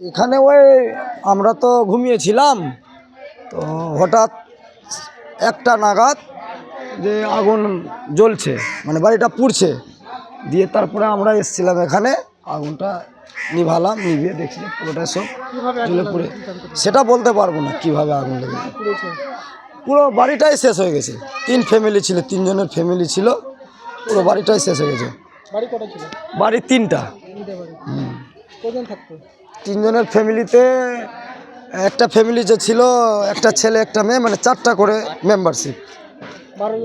এখানে ওই আমরা তো ঘুমিয়েছিলাম তো হঠাৎ একটা নাগাদ যে আগুন জ্বলছে মানে বাড়িটা পুড়ছে। দিয়ে তারপরে আমরা এসেছিলাম এখানে আগুনটা নিভালাম নিভিয়ে দেখছি পুরোটা সব জ্বলে পুড়ে। সেটা বলতে পারব না কীভাবে আগুন লেগেছে পুরো বাড়িটাই শেষ হয়ে গেছে। তিন ফ্যামিলি ছিল তিনজনের ফ্যামিলি ছিল পুরো বাড়িটাই শেষ হয়ে গেছে। বাড়ি তিনটা। হুম। তিনজনের ফ্যামিলিতে একটা ফ্যামিলি যে ছিল একটা ছেলে একটা মেয়ে মানে চারটা করে মেম্বারশিপ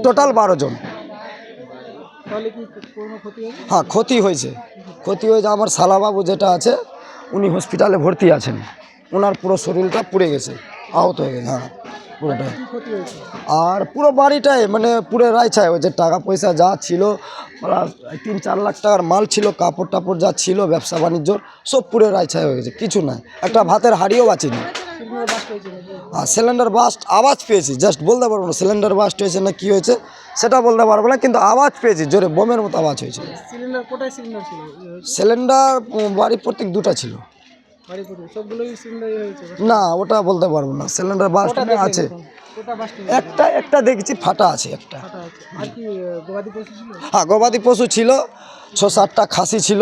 টোটাল বারো জন। হ্যাঁ ক্ষতি হয়েছে। ক্ষতি হয়েছে আমার সালাবাবু যেটা আছে উনি হসপিটালে ভর্তি আছেন। ওনার পুরো শরীরটা পুড়ে গেছে আহত হয়ে গেছে হ্যাঁ। হয়েছে আর পুরো বাড়িটাই মানে পুরো রাইছায় ওই যে টাকা পয়সা যা ছিল তিন চার লাখ টাকার মাল ছিল কাপড় টাপড় যা ছিল ব্যবসা বাণিজ্য সব পুরো রাইছায় হয়ে গেছে কিছু নাই। একটা ভাতের হাড়িও বাঁচিনি আর সিলিন্ডার বাস্ট আওয়াজ পেয়েছি জাস্ট বলতে পারব না সিলিন্ডার বাস্ট হয়েছে না কি হয়েছে সেটা বলতে পারব না কিন্তু আওয়াজ পেয়েছি জোরে বোমের মতো আওয়াজ হয়েছে সিলিন্ডার কোটায় সিলিন্ডার ছিল? সিলিন্ডার বাড়ির প্রত্যেক দুটা ছিল। না ওটা বলতে পারব না। সিলিন্ডার বাস্ট আছে। একটা একটা দেখছি ফাটা আছে একটা। হ্যাঁ গবাদি পশু ছিল ছ সাতটা খাসি ছিল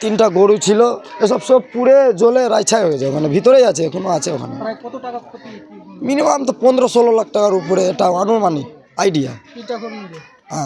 তিনটা গরু ছিল এসব সব পুড়ে জ্বলে রাইছাই হয়ে যায় মানে ভিতরেই আছে এখনও আছে ওখানে। মিনিমাম তো পনেরো ষোলো লাখ টাকার উপরে এটা আনুমানিক আইডিয়া